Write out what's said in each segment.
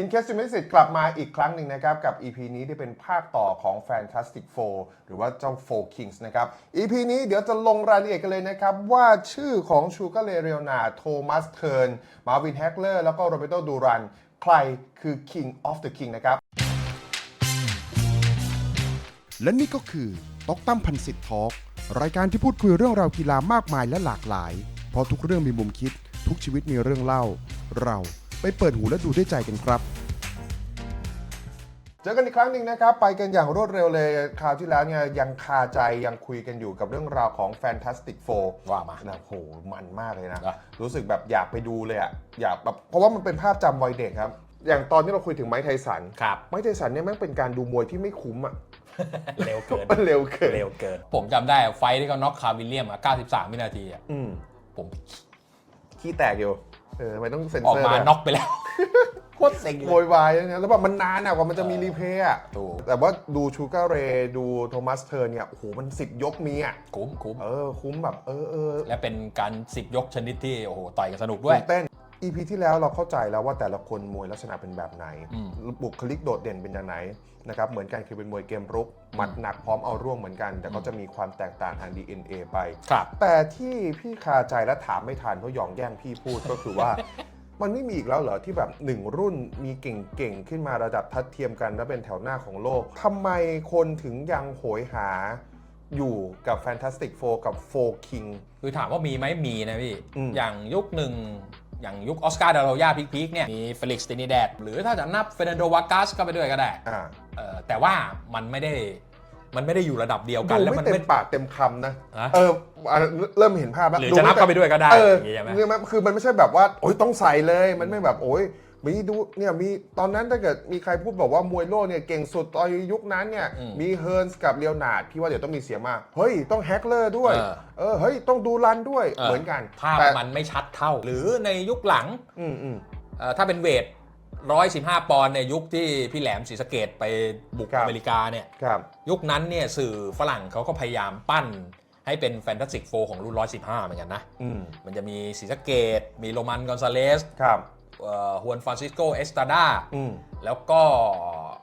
In Case You Miss It กลับมาอีกครั้งหนึ่งนะครับ กับ EP นี้ที่เป็นภาคต่อของ Fantastic Four หรือว่าเจ้า Four Kings นะครับ EP นี้เดี๋ยวจะลงรายละเอียดกันเลยนะครับ ว่าชื่อของชูกาเลเรียนาโทมัสเทิร์นมาวินแฮกเลอร์แล้วก็โรเบโตดูรัน ใครคือ King of the King นะครับ และนี่ก็คือตอกตั้มพันสิทธิ์ทอล์กรายการที่พูดคุยเรื่องราวกีฬามากมายและหลากหลาย เพราะทุกเรื่องมีมุมคิด ทุกชีวิตมีเรื่องเล่า เรา ไปเปิดหูและดูด้วยใจกันครับ เจอกันอีกครั้งหนึ่งนะครับ ไปกันอย่างรวดเร็วเลย คราวที่แล้วเนี่ยยังคาใจยังคุยกันอยู่กับเรื่องราวของ Fantastic Four ว่ามานะโหมันมากเลยนะเหรอรู้สึกแบบอยากไปดูเลยอะอยากแบบเพราะว่ามันเป็นภาพจำวัยเด็กครับ อย่างตอนที่เราคุยถึงไมค์ไทสันครับ ไมค์ไทสันเนี่ยแม่งเป็นการดูมวยที่ไม่คุ้มอะ เร็วเกิน มันเร็วเกินเร็วเกิน ผมจำได้ไฟท์ที่เขาน็อกคาร์วิลเลียมอะ93 วินาทีอะอืมผมขี้แตกอยู่ เออทำไมต้องเซ็นออกเซอร์มาด้วยน็อกไปแล้วโคตรเซ็งเลโวย ยวายนะแล้วแบบมันนานอะกว่ามันจะมีรีเพย์อะถูก แต่ว่าดูชูการ์เรย์ดูโทมัสเทิร์นเนี่ยโอ้โหมันสิบยกมีอะคุ้มคุ้มเออคุ้มแบบเออเออและเป็นการสิบยกชนิดที่โอ้โหต่อยกันสนุกด้วย ตื่นเต้น EP ที่แล้วเราเข้าใจแล้วว่าแต่ละคนมวยลักษณะเป็นแบบไหนอืมบุคลิกโดดเด่นเป็นอย่างไหนนะครับเหมือนกันคือเป็นมวยเกมรุกหมัดหนักพร้อมเอาร่วงเหมือนกัน แต่ก็จะมีความแตกต่างทาง DNA ไปครับแต่ที่พี่คาใจและถามไม่ทันเพราะหยองแย่งพี่พูดก็คือว่ามันไม่มีอีกแล้วเหรอที่แบบหนึ่งรุ่นมีเก่งๆ ขึ้นมาระดับทัดเทียมกัน และเป็นแถวหน้าของโลกทำไมคนถึงยังโหยหาอยู่กับ Fantastic Four กับ Four King คือถามว่ามีไหมมีนะพี่อืมอย่างยุคหนึ่ง อย่างยุคออสการ์ดาโรยาพีคๆเนี่ยมีเฟลิกซ์ตินิแดดหรือถ้าจะนับเฟรนันโดวากัสก็ไปด้วยก็ได้อ่าเออแต่ว่ามันไม่ได้มันไม่ได้อยู่ระดับเดียวกันดูแล้วไม่มันเต็ไม่มปากเต็มคำนะฮะเอออะเริ่มเห็นภาพแล้วหรือจะนับเข้าไปด้วยก็ได้เอออย่างงี้ใช่ไหมเนี่ยมันคือมันไม่ใช่แบบว่าโอ๊ยต้องใส่เลยมันไม่แบบโอ๊ย มีดูเนี่ยมีตอนนั้นถ้าเกิดมีใครพูดบอกว่ามวยโลกเนี่ยเก่งสุดตอนยุคนั้นเนี่ยอืมมีเฮิร์นส์กับเลียวนาร์ดพี่ว่าเดี๋ยวต้องมีเสียงมาเฮ้ยต้องแฮกเลอร์ด้วยเออเออเฮ้ยต้องดูรันด้วยเออเหมือนกันภาพแต่มันไม่ชัดเท่า หรือในยุคหลังอืมอืมเอ่อถ้าเป็นเวท115ปอนด์ในยุคที่พี่แหลมศรีสะเกดไปบุกครับอเมริกาเนี่ยครับยุคนั้นเนี่ยสื่อฝรั่งเขาก็พยายามปั้นให้เป็นแฟนตาซีโฟของรุ่น115เหมือนกันนะอืมมันจะมีศรีสะเกดมีโรมันกอนซาเลสครับเอ่อ ฮวนฟรานซิสโกเอสตาดาอืมแล้วก็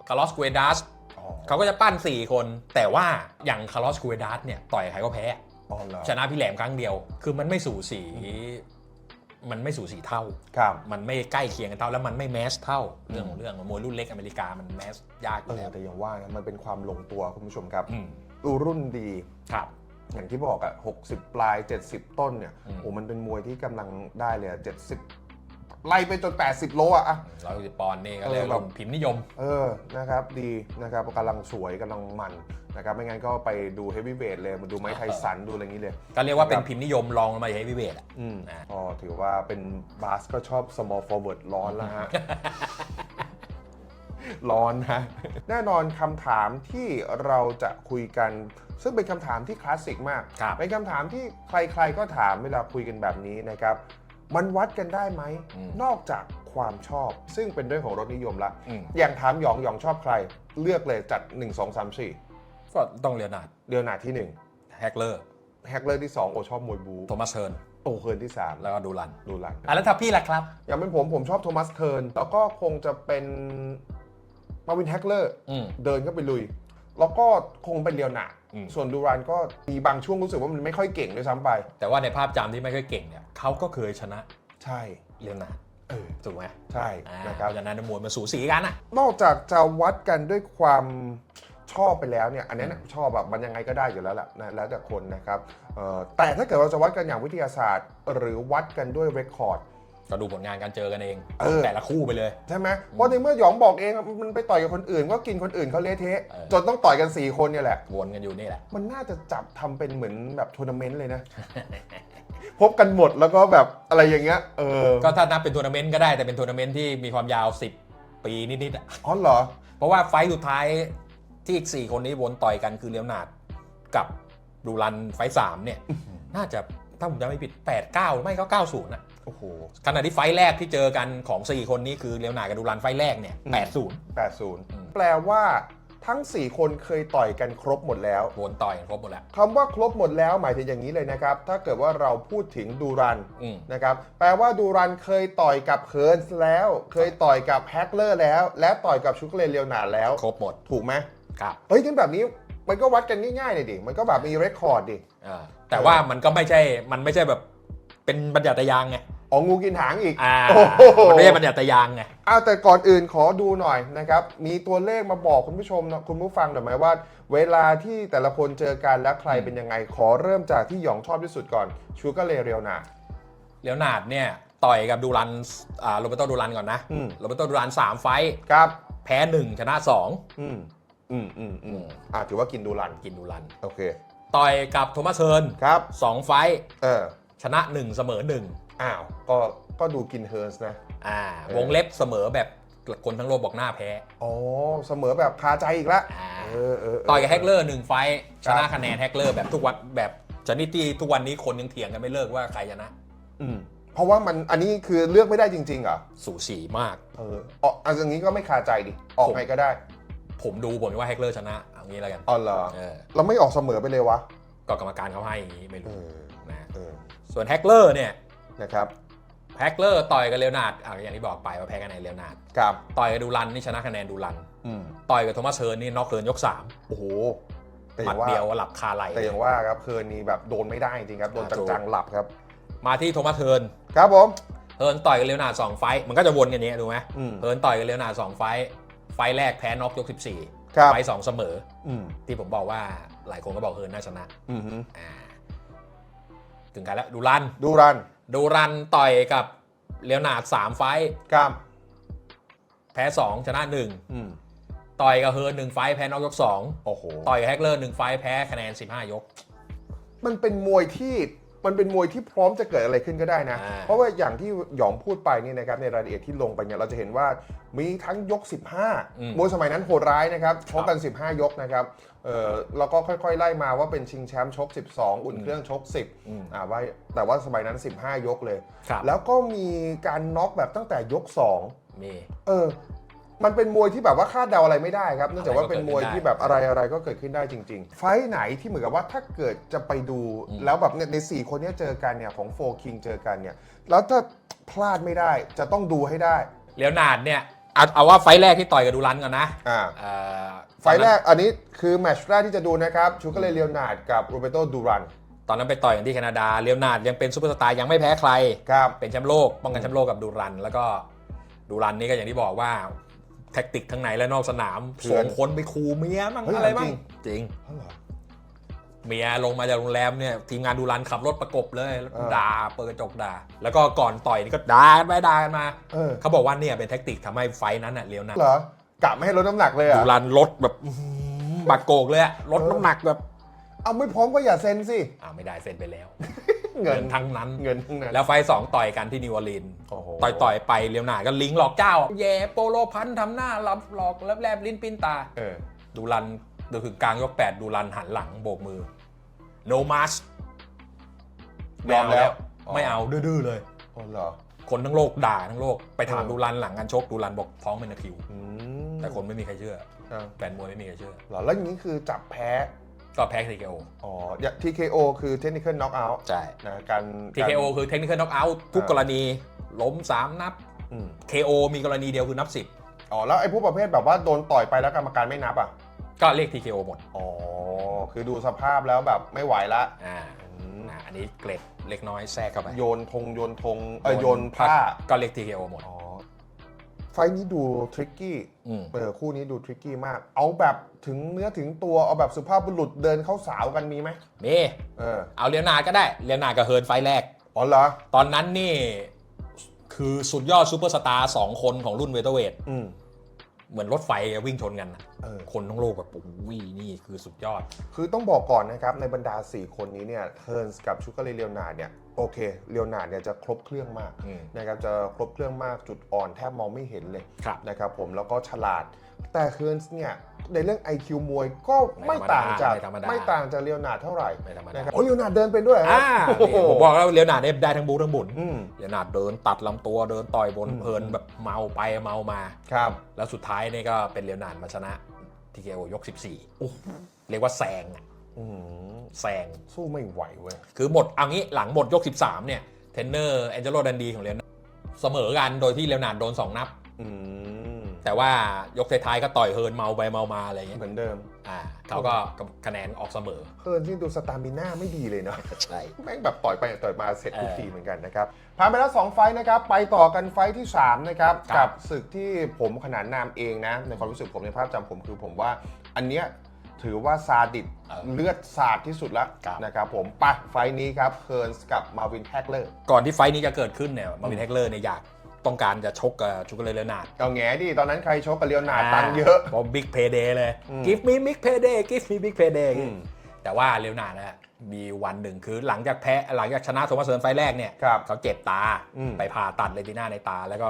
คาร์ลอสกูเอดัสอ๋อเขาก็จะปั้น 4 คน แต่ว่าอย่างคาร์ลอสกูเอดัสเนี่ยต่อยใครก็แพ้อ๋อเหรอชนะพี่แหลมครั้งเดียว คือมันไม่สูสีมันไม่สูสีเท่าครับมันไม่ใกล้เคียงกันเท่า แล้วมันไม่แมสเท่า เรื่องของเรื่องมวยรุ่นเล็กอเมริกามันแมสยากอเอยู่อแล้วแต่อย่างว่านะมันเป็นความลงตัวคุณผู้ชมครับอืมดูรุ่นดีครับอย่างที่บอกอะ60 ปลาย 70 ต้นเนี่ยอืมโอ้มันเป็นมวยที่กำลังได้เลยอะ70 ไล่ไปจน 80 โลอะอะร้อยหกสิบปอนด์นี่ก็เลยเออแบบลงพิมพ์นิยม เออนะครับดีนะครับกำลังสวยกำลังมันนะครับไม่งั้นก็ไปดูเฮฟวีเวทเลยมาดูไม้ไทสันดูอะไรอย่างนี้เลย ก็เรียกว่าเป็นครับพิมพ์นิยมรองลงมาเฮฟวีเวทอะอืมนะก็ถือว่าเป็นบาสก็ชอบ small forward ร้อนแล้วฮะร้อนนะแน่นอนคำถามที่เราจะคุยกัน ซึ่งเป็นคำถามที่คลาสสิกมากครับเป็นคำถามที่ใครๆก็ถามเวลาคุยกันแบบนี้นะครับ มันวัดกันได้ไหมอืมนอกจากความชอบ ซึ่งเป็นเรื่องของรสนิยมละอืมอย่างถามหยองหยองชอบใคร เลือกเลยจัด 1 2 3 4 ก็ต้องเรียนนาดเรียวนาร์ดที่แฮกเลอร์1แฮกเลอร์ที่ 2 โอชอบมวยบูโทมัสเทิร์นโอเคิร์นที่ 3 แล้วก็ดูรันดูหลังอะแล้วถ้าพี่ล่ะครับ อย่างเป็นผมผมชอบโทมัสเทิร์นแล้วก็คงจะเป็นมาวินแฮกเลอร์อืมเดินเข้าไปลุย แล้วก็คงเป็นเรียวนาร์ดอืม ส่วนดูรันก็มีบางช่วงรู้สึกว่ามันไม่ค่อยเก่งด้วยซ้ำไป แต่ว่าในภาพจำที่ไม่ค่อยเก่งเนี่ยเขาก็เคยชนะใช่เรียนนาดเออ ถูกไหมใช่อ่านะคเพรับราะฉะนั้นมวยมันสูสีกันอะ นอกจากจะวัดกันด้วยความชอบไปแล้วเนี่ย อันนี้นะชอบแบบมันยังไงก็ได้อยู่แล้วแหละนะแล้วแต่คนนะครับเอ่อแต่ถ้าเกิดเราจะวัดกันอย่างวิทยาศาสตร์ หรือวัดกันด้วยเรคคอร์ด ก็ดูผลงานการเจอกันเอง เออ แต่ละคู่ไปเลย ใช่ไหมเพราะในเมื่อหยองบอกเองมันไปต่อยกับคนอื่น ก็กินคนอื่นเขาเละเทะ เออ จนต้องต่อยกัน 4 คนเนี่ยแหละ วนกันอยู่นี่แหละ มันน่าจะจับทำเป็นเหมือนแบบทัวร์นาเมนต์เลยนะ พบกันหมดแล้วก็แบบอะไรอย่างเงี้ยเออก็ถ้านับเป็นทัวร์นาเมนต์ก็ได้แต่เป็นทัวร์นาเมนต์ที่มีความยาว 10 ปีนิดๆอะอ๋อเหรอ เพราะว่าไฟต์สุดท้ายที่อีก 4 คนนี้วนต่อยกันคือเลียวนาร์ดกับดูรันไฟต์สามเนี่ย น่าจะถ้าผมจำไม่ผิด 8 9หรือไม่ก็ 90นะ โอ้โหขณะที่ไฟต์แรกที่เจอกันของ 4 คนนี้คือเลียวนาร์ดกับดูรันไฟต์แรกเนี่ยอืม80 80 แปลว่าทั้ง 4 คนเคยต่อยกันครบหมดแล้ววนต่อยกันครบหมดแล้ว คำว่าครบหมดแล้วหมายถึงอย่างนี้เลยนะครับ ถ้าเกิดว่าเราพูดถึงดูรันอืม นะครับ แปลว่าดูรันเคยต่อยกับเฮิร์นส์แล้ว เคยต่อยกับแฮกเลอร์แล้ว และต่อยกับชุกเลนเลียวนาร์ดแล้ว ครบหมดถูกไหมครับเฮ้ยงั้นแบบนี้มันก็วัดกันง่ายๆเลยดิ มันก็แบบมีเรคคอร์ดดิ อ่าแต่ว่ามันก็ไม่ใช่มันไม่ใช่แบบเป็นบัญญัติยางไง อ๋องูกินหางอีกอ่าโอ้โห มันไม่ใช่บัญญัติยางไง อ้าวแต่ก่อนอื่นขอดูหน่อยนะครับ มีตัวเลขมาบอกคุณผู้ชมนะคุณผู้ฟังหน่อยไหมว่า เวลาที่แต่ละคนเจอกันและใครเป็นยังไง ขอเริ่มจากที่หยองชอบที่สุดก่อนชูการ์เลเรียวนา เลียวนาร์ดเนี่ย ต่อยกับดูรันอ่าโรเบโตดูรันก่อนนะอืม โรเบโตดูรันสามไฟท์ครับ แพ้หนึ่งชนะสองอืมอืมอืมอืมอืมอ่าถือว่ากินดูรันกินดูรัน โอเคต่อยกับโทมัสเฮิร์นครับสองไฟท์เออชนะหนึ่งเสมอหนึ่ง อ้าวก็ก็ดูกินเฮิร์นส์นะ อ่าเออวงเล็บเสมอแบบคนทั้งโลกบอกหน้าแพ้ อ๋อ เสมอแบบคาใจอีกละอ่า เออเออเต่อยกับแฮกเลอร์หนึ่งไฟท์ชครันะบคะแนนแฮกเลอร์แบบทุกวันแบบชนิดที่ทุกวันนี้คนยังเถียงกันไม่เลิกว่าใครชนะ อืมเพราะว่ามันอันนี้คือเลือกไม่ได้จริงๆเหรอสูสีมาก เอออ๋ออันอย่างนี้ก็ไม่คาใจดิ ออกไงก็ได้ผมดูผมว่าแฮกเลอร์ชนะเอางี้แล้วกันอ๋อเหรอเออเราไม่ออกเสมอไปเลยวะ ก็กรรมการเขาให้อย่างนี้ไม่เอรู้อนะเออส่วนแฮกเลอร์เนี่ย นะครับแฮกเลอร์ต่อยกับเลโอนาร์ดอะอย่างที่บอกไปว่าแพ้คะแนนเลโอนาร์ดกับต่อยกับดูรันนี่ชนะคะแนนดูรัน อืมต่อยกับโทมัสเฮิร์นนี่น็อกเฮิร์นยกสามโอ้โหแต่หอมัย่าดงว่าเดียวหลับคาไหลแต่อย่างว่าครับคืนนี้แบบโดนไม่ได้จริงครับโดนอ่าถูกจังๆหลับครับ มาที่โทมัสเฮิร์นครับผมเฮิร์นต่อยกับเลโอนาร์ดสองไฟท์มันก็จะวนกันอย่างนี้ยถูกไหมอืมเฮิร์นต่อยกับเลโอนาร์ดสองไฟท์ไฟท์แรกแพ้น็อกยก 14 ครับไฟท์สองเสมอ อืมที่ผมบอกว่าหลายคนก็บอกเฮิร์นน่าชนะอืมฮึ อ่า ถึงกันแล้วดูรัน ดูรันดูรันต่อยกับเลโอนาร์ดสามไฟท์กับแพ้สองชนะหนึ่งอืมต่อยกับเฮิร์นหนึ่งไฟท์แพ้น็อกยกสองโอ้โห ต่อยกับแฮกเลอร์หนึ่งไฟท์แพ้คะแนน15ยก มันเป็นมวยที่ มันเป็นมวยที่พร้อมจะเกิดอะไรขึ้นก็ได้นะ อ่า เพราะว่าอย่างที่หยองพูดไปนี่นะครับในรายละเอียดที่ลงไปเนี่ยเราจะเห็นว่ามีทั้งยก 15มวยสมัยนั้นโหดร้ายนะครับชกกัน 15 ยกนะครับเออแล้วก็ค่อยๆ ไล่มาว่าเป็นชิงแชมป์ชก 12 อุ่นเครื่องชก 10อืมอ่าว่าแต่ว่าสมัยนั้น 15 ยกเลย ครับ แล้วก็มีการน็อกแบบตั้งแต่ยก 2 มี เออ มันเป็นมวยที่แบบว่าคาดเดาอะไรไม่ได้ครับเนื่องจากว่าเป็นมวยที่แบบอะไรอะไรก็เกิดขึ้นได้จริง ๆ ไฟท์ไหนที่เหมือนกับว่าถ้าเกิดจะไปดูอืมแล้วแบบเนี่ยในสี่คนเนี้เจอกันเนี่ยของโฟคิงเจอกันเนี่ยแล้วถ้าพลาดไม่ได้จะต้องดูให้ได้เลโอนาร์ดเนี่ยเอาเอาว่าไฟท์แรกที่ต่อยกับดูรันก่อนนะอ่า เอ่อไฟท์แรกอันนี้คือแมตช์แรกที่จะดูนะครับชูการ์เลเลียวนาร์ดกับโรเบโตดูรันตอนนั้นไปต่อยกันที่แคนาดาเลโอนาร์ดยังเป็นซูเปอร์สตาร์ยังไม่แพ้ใคร ครับ เป็นแชมป์โลกป้องกันแชมป์โลกกับดูรัน แล้วก็ดูรันนี่ก็อย่างที่บอกว่า แท็กติกทั้งในและนอกสนามเถื่อนส่งคนไปคูเมียมั่งเฮ้ยอะไรบ้างจริงจริง อ๋อเหรอ เมียลงมาจากโรงแรมเนี่ยทีมงานดูรันขับรถประกบเลยแล้วเออด่าเปิดกระจกด่า แล้วก็ก่อนต่อยนี่ก็ด่ากันไปด่ากันมา เออเขาบอกว่าเนี่ยเป็นแท็กติกทำให้ไฟท์นั้นน่ะเลี้ยวหนาเหรอกะไม่ให้ลดน้ำหนักเลยเหรดูอะ รันลดแบบอื้อหือบักโกกเลยอะลดน้ำหนักแบบเอาไม่พร้อมก็อย่าเซ็นสิ อ่าไม่ได้เซ็นไปแล้ว เงิเงินนทั้งนั้น เงินทั้งนั้น แล้วไฟท์สองต่อยกันที่นิวออร์ลีนส์โอ้โหต่อยต่อยไปเลียวหนาดก็ลิงหลอกเจ้า แย่โปโลพันทำหน้ารับหลอกแล้วแลบลิ้นปิ้นตาเออดูรันดูถึงกลางยก8ดูรันหันหลังโบกมือ no mas ยอมแล้ว ไม่เอาดื้อๆเลยอ๋อเหรอคนทั้งโลกด่าทั้งโลกไปถามเออดูรันหลังการชกดูรันบอกท้องเป็นตะคริวอืมแต่คนไม่มีใครเชื่ออ่าแฟนมวยไม่มีใครเชื่อเหรอแล้วอย่างนี้คือจับแพ้ ก็แพ้ TKO อ๋ออย่าง TKO คือ Technical Knockout ใช่ นะการ TKO คือ technical knockout ทุกอ่ากรณี ล้ม 3 นับ อืม KO มีกรณีเดียวคือนับ อ๋อแล้วไอ้ผู้ประเภทแบบว่าโดนต่อยไปแล้วกรรมการไม่นับอะ 10 ก็เรียก TKO หมดอ๋อ คือดูสภาพแล้วแบบไม่ไหวละอ่าอืมนะอันนี้เกร็ดเล็กน้อยแทรกเข้าไปโยนธงโยนธงเออโยนผ้าก็เรียก TKO หมด อ๋อ ไฟล์นี้ดูทริกกี้อืมเออคู่นี้ดูทริกกี้มาก เอาแบบถึงเนื้อถึงตัว เอาแบบสุภาพบุรุษเดินเข้าสาวกันมีไหมมีเออเอาเลียนาร์ดก็ได้เลียนาร์ดกับเฮิร์นไฟล์แรก อ๋อเหรอ ตอนนั้นนี่ คือสุดยอดซูเปอร์สตาร์สองคนของรุ่นเวเตอร์เวทอืมเหมือนรถไฟวิ่งชนกันน่ะเออ คนทั้งโลกแบบโอ้โหนี่คือสุดยอด คือต้องบอกก่อนนะครับ ในบรรดา 4 คนนี้เนี่ยเทิร์นส์กับชูการ์เลเลียวนาร์ดเนี่ย โอเคเลียวนาร์ดเนี่ยจะครบเครื่องมากอืมนะครับจะครบเครื่องมากจุดอ่อนแทบมองไม่เห็นเลยครับ นะครับผมแล้วก็ฉลาด แต่เทิร์นส์เนี่ยในเรื่อง IQ มวยก็ไม่ต่างจากไม่ธรรมดา ไม่ต่างจากเลียวนาร์ดเท่าไหร่ไม่ธรรมดา นะครับโอ้เลียวนาร์ดเดินเป็นด้วยเหรออ่าโอ้โหนี่ผมบอกแล้วเลียนาร์ดได้ได้ทั้งบูทั้งบุญอืม เลียนาร์ดเดินตัดลำตัวเดินต่อยบนอืม เพลินแบบเมาไปเมามา ครับแล้วสุดท้ายนี่ก็เป็นเลียนาร์ดมาชนะ TKO ยก 14 เรียกว่าแซงอะอืม แซงสู้ไม่ไหวเว้ย คือหมดเอางี้หลังหมดยก 13 เนี่ย เทรนเนอร์แองเจโลดันดีของเลนเสมอกันโดยที่เลวนาร์ดโดน 2 นับอืมแต่ว่ายกท้ายๆก็ต่อยเฮิร์นเมาไปเมามาอะไรอย่างเงี้ยเหมือนเดิม อ่าเขาก็คะแนนออกเสมอ เฮิร์นที่ดูสตามิน่าไม่ดีเลยเนาะใช่แม่งแบบต่อยไปต่อยมาเสร็จทุกเออทีเหมือนกันนะครับผ่านไปแล้ว 2 ไฟท์นะครับ ไปต่อกันไฟท์ที่ 3 นะครับครักับบศึกที่ผมขนานนามเองนะ ในความรู้สึกผมในภาพจำผมคือผมว่าอันเนี้ย ถือว่าซาดิสเออเลือดสาดที่สุดแล้วครับนะครับผมไปะไฟท์นี้ครับเฮิร์นส์กับมาวินแฮกเลอร์ก่อนที่ไฟท์นี้จะเกิดขึ้นเนี่ยมาวินแฮกเลอร์เนี่ยอยากต้องการจะชกกับชูเกเลเลนาร์ดเอาแง่ดิตอนนั้นใครชกกับเลียวนาร์ดตังค์เยอะเพราะบิ๊กเพย์เดย์เลยอืม give me big payday give me big payday อืมแต่ว่าเลวนาร์ดนะฮะมีวันหนึ่งคือหลังจากแพ้หลังจากชนะโทมัสเซิร์นไฟล์แรกเนี่ยครับเขาเจ็บตาอืมไปผ่าตัดเลติน่าในตาแล้วก็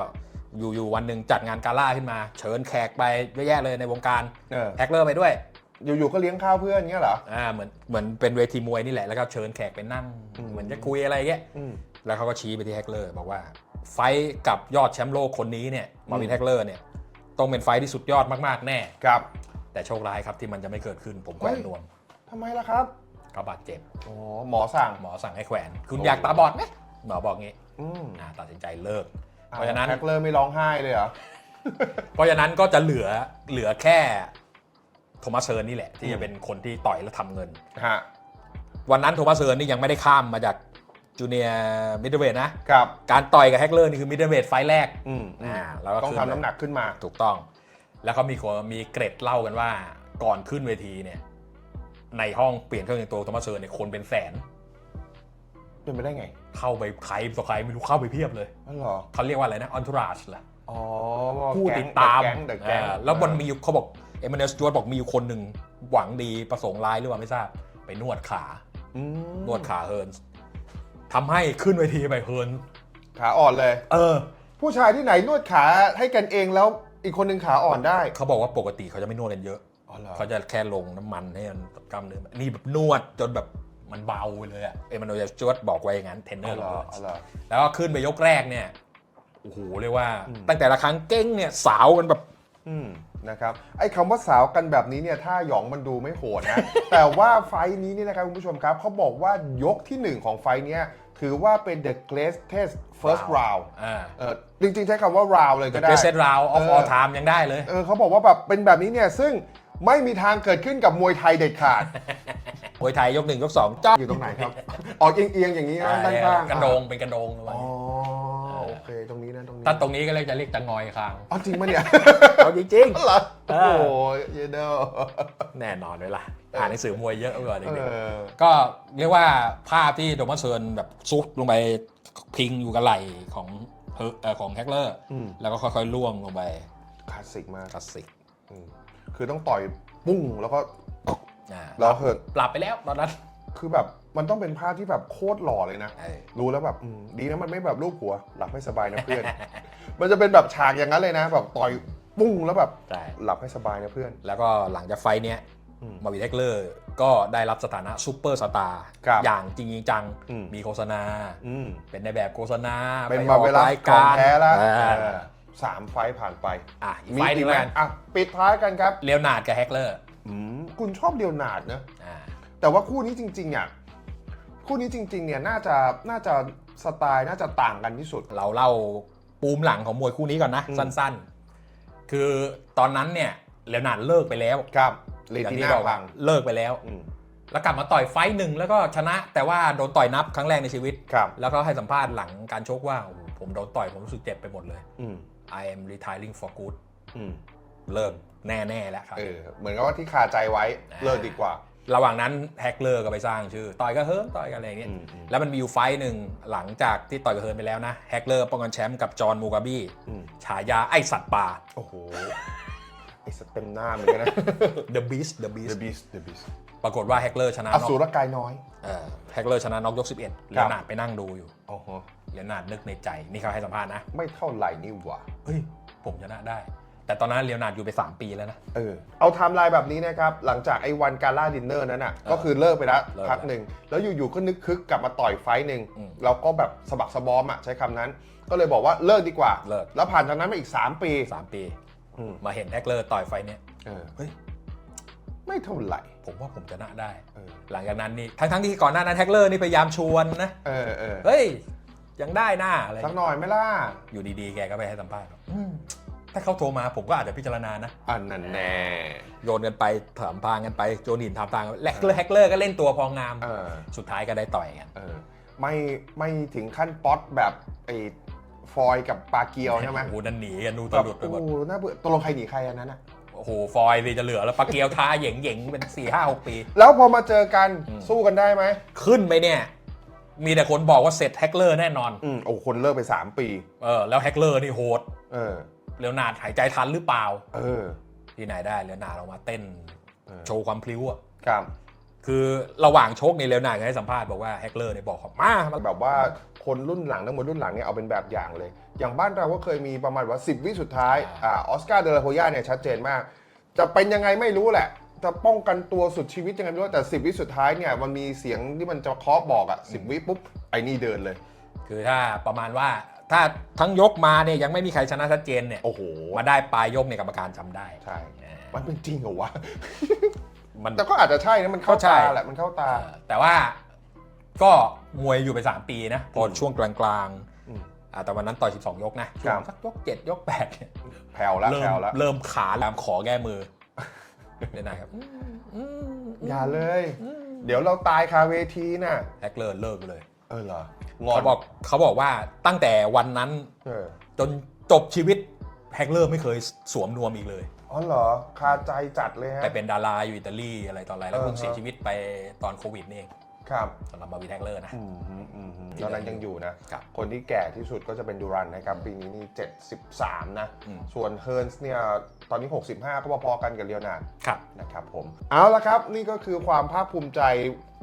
อยู่ๆวันหนึ่งจัดงานกาล่าขึ้นมา เชิญแขกไปเยอะแยะเลยในวงการเออแฮกเลอร์ไปด้วย อยู่ๆก็เลี้ยงข้าวเพื่อนเงี้ยเหรอ อ่าเหมือนเหมือนเป็นเวทีมวยนี่แหละแล้วก็เชิญแขกไปนั่ง อืม เหมือนจะคุยอะไรเงี้ยอืม แล้วเขาก็ชี้ไปที่แฮกเลอร์บอกว่า ไฟท์กับยอดแชมป์โลกคนนี้เนี่ยมาวิอืนม แฮกเลอร์เนี่ยต้องเป็นไฟท์ที่สุดยอดมากๆแน่ ครับ แต่โชคร้ายครับที่มันจะไม่เกิดขึ้นผมแขวเฮ้นยนวมทำไมล่ะครับเขาบาดเจ็บ อ๋อ หมอสั่ง หมอสั่งให้แขวน คุณโอ้ อยากตาบอดไหมหมอบอกงี้อืมอ่าตัดสินใจเลิก เพราะฉะนั้น แฮกเลอร์ไม่ร้องไห้เลยเหรอ เพราะฉะนั้นก็จะเหลือเหลือแค่ โทมัสเซิร์นนี่แหละที่อืจะมเป็นคนที่ต่อยแล้วทำเงิน ฮะวันนั้นโทมัสเซิร์นนี่ยังไม่ได้ข้ามมาจากจูเนียร์มิดเดิลเวทนะ ครับ การต่อยกับแฮกเลอร์นี่คือมิดเดิลเวทไฟล์แรก อืมอ่าแล้วก็ต้องขึ้นทำน้ำหนักขึ้นมา ถูกต้อง แล้วเขามีคนมีเกร็ดเล่ากันว่าก่อนขึ้นเวทีเนี่ย ในห้องเปลี่ยนเครื่องแต่งตัวโทมัสเซิร์นเนี่ยคนเป็นแสน เป็นไปได้ไงเข้าไปใครต่อใครไม่รู้เข้าไปเพียบเลยอ๋อเหรอเขาเรียกว่าอะไรนะอ n นทราชล่ะอ๋อผู้ติดตามแก๊งเดอะแก๊งอ่าแล้วมันมีอยู่เขาบอก เอเมเนสจวดบอกมีอยู่คนหนึ่งหวังดีประสงค์ร้ายหรือว่าไม่ทราบ ไปนวดขา อืมนวดขาเฮิร์นส์ทำให้ขึ้นเวทีไปเฮิร์นส์ขาอ่อนเลย เออ ผู้ชายที่ไหนนวดขาให้กันเองแล้วอีกคนหนึ่งขาอ่อนได้เขาบอกว่าปกติเขาจะไม่นวดกันเยอะ อ๋อเหรอเขาจะแค่ลงน้ำมันให้มันกล้ามเนื้อนี่แบบนวดจนแบบมันเบาไปเลยอะเอเมนสจวดบอกไว้อย่างนั้นเทรนเนออ๋อร์เหรของอเฮิร์นอ๋อส์เหรอ แล้วก็ขึ้นไปยกแรกเนี่ยโอ้โหเรียกว่า อืม ตั้งแต่ละครั้งเก้งเนี่ยสาวกันแบบ อืม นะครับไอ้คำว่าสาวกันแบบนี้เนี่ยถ้าหยองมันดูไม่โหดนะ แต่ว่าไฟท์นี้เนี่ยนะครับคุณผู้ชมครับเขาบอกว่ายกที่หนึ่งของไฟท์เนี้ยถือว่าเป็น the greatest first round อ่าเออจริงๆใช้คำว่า round เลยก็เดได้เซตราวออฟเออออไทม์ยังได้เลย เออเขาบอกว่าแบบเป็นแบบนี้เนี่ยซึ่งไม่มีทางเกิดขึ้นกับมวยไทยเด็ดขาด มวยไทยยกหนึ่งยกสองจ้าอยู่ตรงไหนครับ ออกเอียงๆอย่างนี้นะด้านข้างกระโดงเป็นกระโดงเลยอ๋อโอเคตรงนี้นะตรงนี้ ถ้าตรงนี้ก็เลยจะเรียกจะงอยคาง อ๋อจริงปะเนี่ยเอาจริง เหรอเอโอ้อ โหเยเดอๆ แน่นอนเลยล่ะอ่านหนังสือมวยเยอะกว่าเด็กเออๆก็เรียกว่าภาพที่โดมัสเซิร์นแบบซุกลงไปพิงอยู่กับไหล่ของเฮอเอ่อของแฮกเลอร์ อืม แล้วก็ค่อยๆล่วงลงไปคลาสสิกมากคลาสสิกอืมคือต้องต่อยปุ้งแล้วก็อ่าแล้วเหินปรับไปแล้วตอนนั้น คือแบบมันต้องเป็นภาพที่แบบโคตรหล่อเลยนะเออรู้แล้วแบบอืมดีนะมันไม่แบบรูปหัว หลับให้สบายนะเพื่อน มันจะเป็นแบบฉากอย่างนั้นเลยนะ แบบต่อยปุ้งแล้วแบบใช่ หลับให้สบายนะเพื่อน แล้วก็หลังจากไฟท์เนี้ยอืมมาวินแฮกเลอร์ ก็ได้รับสถานะซูเปอร์สตาร์ครับอย่างจริงๆจังอืม มีโฆษณา อืมเป็นในแบบโฆษณาเป็นไอมาอกเวลารายของการแท้แล้วอ่าเออสามไฟท์ผ่านไปอะอีกมีไฟท์หนึอีงกไหมแล้วกันอะปิดท้ายกันครับเลโอนาร์ดกับแฮกเลอร์อืมคุณชอบเดียวนาดนะ อ่า แต่ว่าคู่นี้จริงๆอะคู่นี้จริงๆเนี่ยน่าจะน่าจะสไตล์น่าจะต่างกันที่สุด เราเล่าปูมหลังของมวยคู่นี้ก่อนนะ อืม สั้นๆ คือตอนนั้นเนี่ยเลโอนาร์ดเลิกไปแล้วครับเลอย่างติที่น่าบอกพังเลิกไปแล้ว อืมแล้วกลับมาต่อยไฟท์หนึ่งแล้วก็ชนะ แต่ว่าโดนต่อยนับครั้งแรกในชีวิต ครับแล้วก็ให้สัมภาษณ์หลังการชกว่าโอ้โหผมโดนต่อยผมรู้สึกเจ็บไปหมดเลย อืม I am retiring for good อืมเลิกแน่ๆแล้วครับ เออเหมือนกับว่าที่คาใจไว้อ่า เลิกดีกว่า ระหว่างนั้นแฮกเลอร์ก็ไปสร้างชื่อ ต่อยกับเฮิร์นต่อยกันอะไรอย่างเงี้ยอืมอืมแล้วมันมีอยู่ไฟท์หนึ่งหลังจากที่ต่อยกับเฮิร์นไปแล้วนะแฮกเลอร์ป้องกันแชมป์กับจอห์นมูกาบี้อืมฉายาไอสัตว์ป่า โอ้โห ไอ้สเต็มหน้าเหมือนกันนะ The Beast The Beast The Beast The Beast ปรากฏว่าแฮกเลอร์ชนะอน็อกสูรกายน้อยเออแฮกเลอร์ชนะน็อกยก 11เลครับนาร์ดไปนั่งดูอยู่โอ้โหเลนาร์ดนึกในใจ นี่เขาให้สัมภาษณ์นะ ไม่เท่าไหร่นี่หว่าเฮ้ยผมชนะได้ แต่ตอนนั้นเลนาร์ดอยู่ไป 3 ปีแล้วนะ เออเอาไทม์ไลน์แบบนี้นะครับ หลังจากไอ้วันการล่าดินเนอร์นั้นอะก็คือเลิกไปแล้วเลิกพักหนึ่ง แล้วอยู่ๆก็นึกคึกกลับมาต่อยไฟต์หนึ่งอืมเราก็แบบสะบักสะบอมอะใช้คำนั้น ก็เลยบอกว่าเลิกดีกว่า เลิก แล้วผ่านจากนั้นมาอีก 3 ปี3 ปี อืมมาเห็นแฮกเลอร์ต่อยไฟท์เนี้ยเออเฮ้ยไม่เท่าไหร่ผมว่าผมชนะได้ เออหลังจากนั้นนี่ทั้งทั้งๆที่ก่อนหน้านั้นแฮกเลอร์นี่พยายามชวนนะเออเออเฮ้ยยังได้หน้าอะไรสักหน่อยไหมล่ะ อยู่ดีๆแกก็ไปให้สัมภาษณ์บอกอืม ถ้าเขาโทรมาผมก็อาจจะพิจารณานะ อันนั้นแน่โยนกันไปถามทางกันไปโจนินถามทางกันแฮกเลอร์แฮกเลอร์ก็เล่นตัวพองาม เออสุดท้ายก็ได้ต่อยกันเออไม่ไม่ถึงขั้นป๊อตแบบไอ้ฟอยกับปลาเกียวใช่ไหมโอ้โหนั่นหนีกันดูตแบบลุดไปโอ้หมด โหน่าเบื่อตกลงใครหนีใครอันนั้นอะโอ้โห ฟอยสิจะเหลือแล้วปลาเกียวท้าเหย่งเหย่งๆเป็น4ี่ห้าหกปี แล้วพอมาเจอกันอืม สู้กันได้ไหมขึ้นไปเนี่ย มีแต่คนบอกว่าเสร็จแฮกเลอร์แน่นอน อืมโอ้คนเลิกไป 3 ปี เออ แล้วแฮกเลอร์นี่โหด เออ เลโอนาร์ดหายใจทันหรือเปล่า เออ ที่ไหนได้เลโอนาร์ดออกมาเต้นเออ โชว์ความพลิ้วอะครับ คือระหว่างชกในเลโอนาร์ดก็ให้สัมภาษณ์บอกว่าแฮกเลอร์เนี่ยบอกเขามามา แบบว่าคนรุ่นหลังทั้งหมดรุ่นหลังเนี่ยเอาเป็นแบบอย่างเลย อย่างบ้านเราก็เคยมีประมาณว่า 10 วิสุดท้ายอ่าออสการ์เดลาโฮย่าเนี่ยชัดเจนมาก จะเป็นยังไงไม่รู้แหละ จะป้องกันตัวสุดชีวิตยังไงไม่รู้แต่ 10 วิสุดท้ายเนี่ยมันมีเสียงที่มันจะเคาะบอกอะ10 วิปุ๊บไอ้นี่เดินเลย คือถ้าประมาณว่า ถ้าทั้งยกมาเนี่ยยังไม่มีใครชนะชัดเจนเนี่ยโอ้โหมาได้ปลายยกเนี่ยกรรมการจำได้ใช่เออมันเป็นจริงเหรอวะ มัน แต่ก็อาจจะใช่นะมันเข้าก็ใช่ ตาแหละมันเข้าตา เออแต่ว่าก็มวยอยู่ไป 3 ปีนะพอช่วงกลางอืมๆอ่าแต่วันนั้นต่อย12 ยกนะช่วครังบสักยก 7 ยก8เนี่ยแผ่วแล้วเริ่แผ่มวแล้วเริ่มขาตามขอแก้มือเนี่ยนะครับอย่าเลยเดี๋ยวเราตายคาเวทีน่ะแฮกเลอร์เลิกเลย เออเหรอ งอน เขาบอกเขาบอกว่าตั้งแต่วันนั้นเออจนจบชีวิตแฮกเลอร์ไม่เคยสวมนวมอีกเลย อ๋อเหรอคาใจจัดเลยฮะแต่เป็นดาราอยู่อิตาลีอะไรต่ออะไรแล้วเออ เพิ่งเสียชีวิตไปตอนโควิดนี่เองครับสำหรับมาวินแฮกเลอร์นะ อืมฮึอืมฮึตอนนั้นยังอยู่นะ ครับคนที่แก่ที่สุดก็จะเป็นดูรันนะครับ ปีนี้นี่ 73 นะ อืม ส่วนเฮิร์นส์เนี่ย ตอนนี้ 65 ก็พอๆกันกับเลียวนาร์ด ครับ นะครับผมเอาละครับนี่ก็คือความภาคภูมิใจ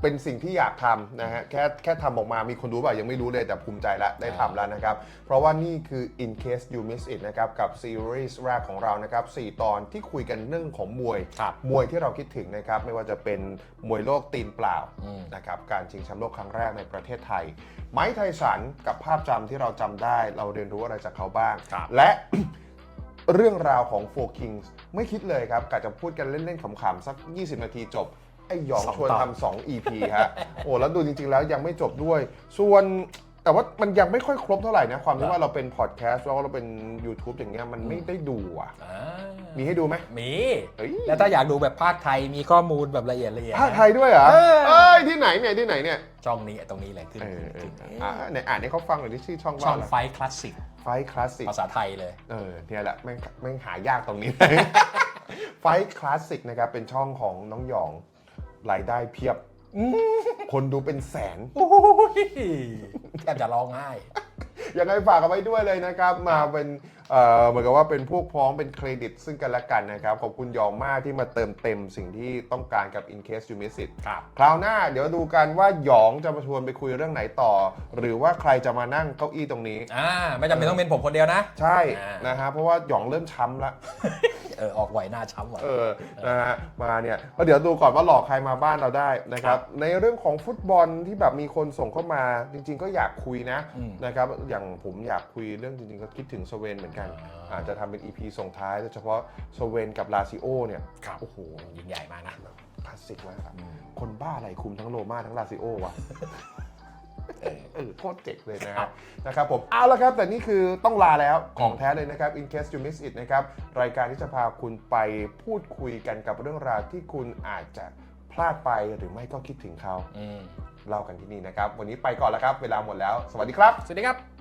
เป็นสิ่งที่อยากทำนะฮะแค่แค่ทำออกมามีคนรู้เปล่ายังไม่รู้เลยแต่ภูมิใจแล้วได้ทำแล้วนะครับ เพราะว่านี่คือ in case you miss it นะครับ กับซีรีส์แรกของเรานะครับ 4 ตอนที่คุยกันเรื่องของมวย ครับมวยที่เราคิดถึงนะครับ ไม่ว่าจะเป็นมวยโลกตีนเปล่าอืม นะครับการชิงแชมป์โลกครั้งแรกในประเทศไทย ไม้ไทสันกับภาพจำที่เราจำได้ เราเรียนรู้อะไรจากเขาบ้าง ครับ และ เรื่องราวของ Four Kings ไม่คิดเลยครับกะจะพูดกันเล่น ๆ ขำ ๆ สัก 20 นาทีจบ ไอ้หยองสองชวนตอน ทำสอง EP ฮะ โอ้แล้วดูจริง ๆ แล้วยังไม่จบด้วย ส่วนแต่ว่ามันยังไม่ค่อยครบเท่าไหร่นะ ความที่ว่าเราเป็นพอดแคสต์แล้วเราเป็น YouTube อย่างเงี้ยมันไม่ได้ดูอะ อ่ามีให้ดูไหมมี เฮ้ยแล้วถ้าอยากดูแบบภาคไทยมีข้อมูลแบบละเอียดละเอียดภาคไทยด้วยเหรอเออ เอ้ย ที่ไหนเนี่ย ที่ไหนเนี่ยช่องนี้ตรงนี้แหละขึ้นเออเอขึ้อนอะไหนอ่านให้เขาฟังหน่อยที่ชื่อช่องช่ว่าองอะไรไฟคลาสสิกไฟคลาสสิก ภาษาไทยเลย เออเนี่ยแหละแม่งแม่งหายากตรงนี้ไฟคลาสสิกนะครับ เป็นช่องของน้องหยอง รายได้เพียบ คนดูเป็นแสน โอ้ยแทบจะร้องไห้ ยังไงฝากกันไว้ด้วยเลยนะครับ มาเป็น เอ่อเหมือนกับว่าเป็นพวกพ้องเป็นเครดิตซึ่งกันและกันนะครับ ขอบคุณหยองมากที่มาเติมเต็มสิ่งที่ต้องการกับ In Case You Miss It ครับคราวหน้าเดี๋ยวดูกันว่าหยองจะมาชวนไปคุยเรื่องไหนต่อ หรือว่าใครจะมานั่งเก้าอี้ตรงนี้ อ่าไม่จำเป็นต้องเป็นผมคนเดียวนะ ใช่อ่าน นะฮะเพราะว่าหยองเริ่มช้ำละ เออออกไหวหน้าช้ำว่ะ เออ นะฮะ มาเนี่ยก็เดี๋ยวดูก่อนว่าหลอกใครมาบ้านเราได้นะครับ ในเรื่องของฟุตบอลที่แบบมีคนส่งเข้ามาจริง ๆ ก็อยากคุยนะอืม นะครับ อย่างผมอยากคุยเรื่องจริงๆก็คิดถึงสเวนเหมือนกันอ่าอาจจะทำเป็น EP ส่งท้ายโดยเฉพาะสเวนกับลาซิโอเนี่ยครับโอ้โหยิ่งใหญ่มากนะคลาสสิกมากอะคนบ้าอะไรคุมทั้งโรม่าทั้งลาซิโอวะเออโคตรเจ๋งเลยนะคครัรับบนะครับผมเอาละครับ แต่นี่คือต้องลาแล้วของแท้เลยนะครับ in case you miss it นะครับ รายการที่จะพาคุณไปพูดคุยกันกับเรื่องราวที่คุณอาจจะพลาดไปหรือไม่ก็คิดถึงเขาอืมเล่ากันที่นี่นะครับ วันนี้ไปก่อนแล้วครับ เวลาหมดแล้ว สวัสดีครับ สวัสดีครับ